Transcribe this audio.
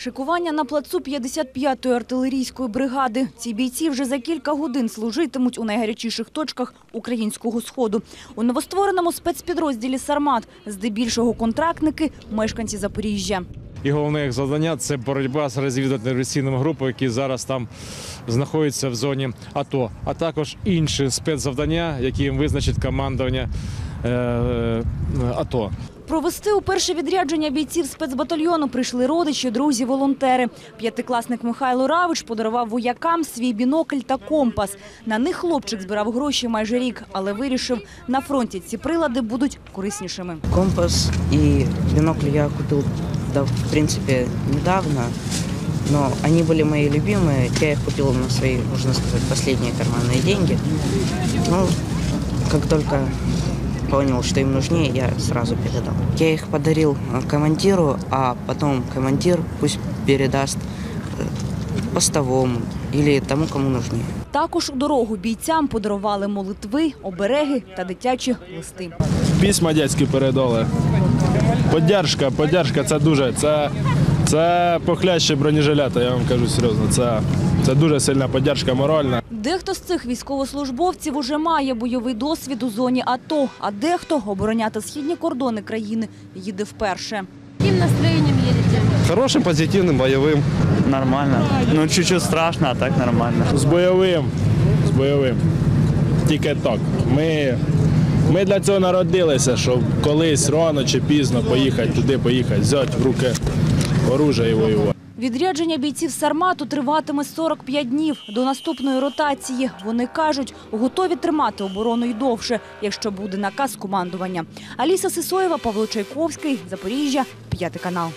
Шикування на плацу 55-ї артилерійської бригади. Ці бійці вже за кілька годин служитимуть у найгарячіших точках українського сходу. У новоствореному спецпідрозділі «Сармат» здебільшого контрактники – мешканці Запоріжжя. І головне їх завдання це боротьба з розвідувально-диверсійними групами, які зараз там знаходяться в зоні АТО, а також інші спецзавдання, які їм визначить командування е, е, АТО. Провести у перше відрядження бійців спецбатальйону прийшли родичі, друзі, волонтери. П'ятикласник Михайло Равич подарував воякам свій бінокль та компас. На них хлопчик збирав гроші майже рік, але вирішив, на фронті ці прилади будуть кориснішими. Компас и бинокль я купил, да, в принципе, недавно, но они были мои любимые. Я их купил на свои, можно сказать, последние карманные деньги. Ну, как только понял, что им нужнее, я сразу передал. Я их подарил э, командиру, а потом командир пусть передаст э, постовому или тому, кому нужнее. Також у дорогу бійцям подарували молитви, обереги та дитячі листи. Письма дядьки передали. Поддержка, поддержка це дуже. Це, це похляще бронежилета, я вам кажу серйозно. Це, це дуже сильна поддержка моральна. Дехто з цих військовослужбовців уже має бойовий досвід у зоні АТО, а дехто обороняти східні кордони країни їде вперше. Каким настроением едете? Хорошим, позитивным, боевым. Нормально. Ну, чуть-чуть страшно, а так нормально. З бойовим. З бойовим. Тільки так. Ми, ми для цього народилися, щоб колись рано чи пізно поїхати туди, поїхати, взяти в руки оружие і воювати. Відрядження бійців Сармату триватиме 45 днів до наступної ротації. Вони кажуть, готові тримати оборону й довше, якщо буде наказ командування. Аліса Сисоєва, Павло Чайковський, Запоріжжя, п'ятий канал.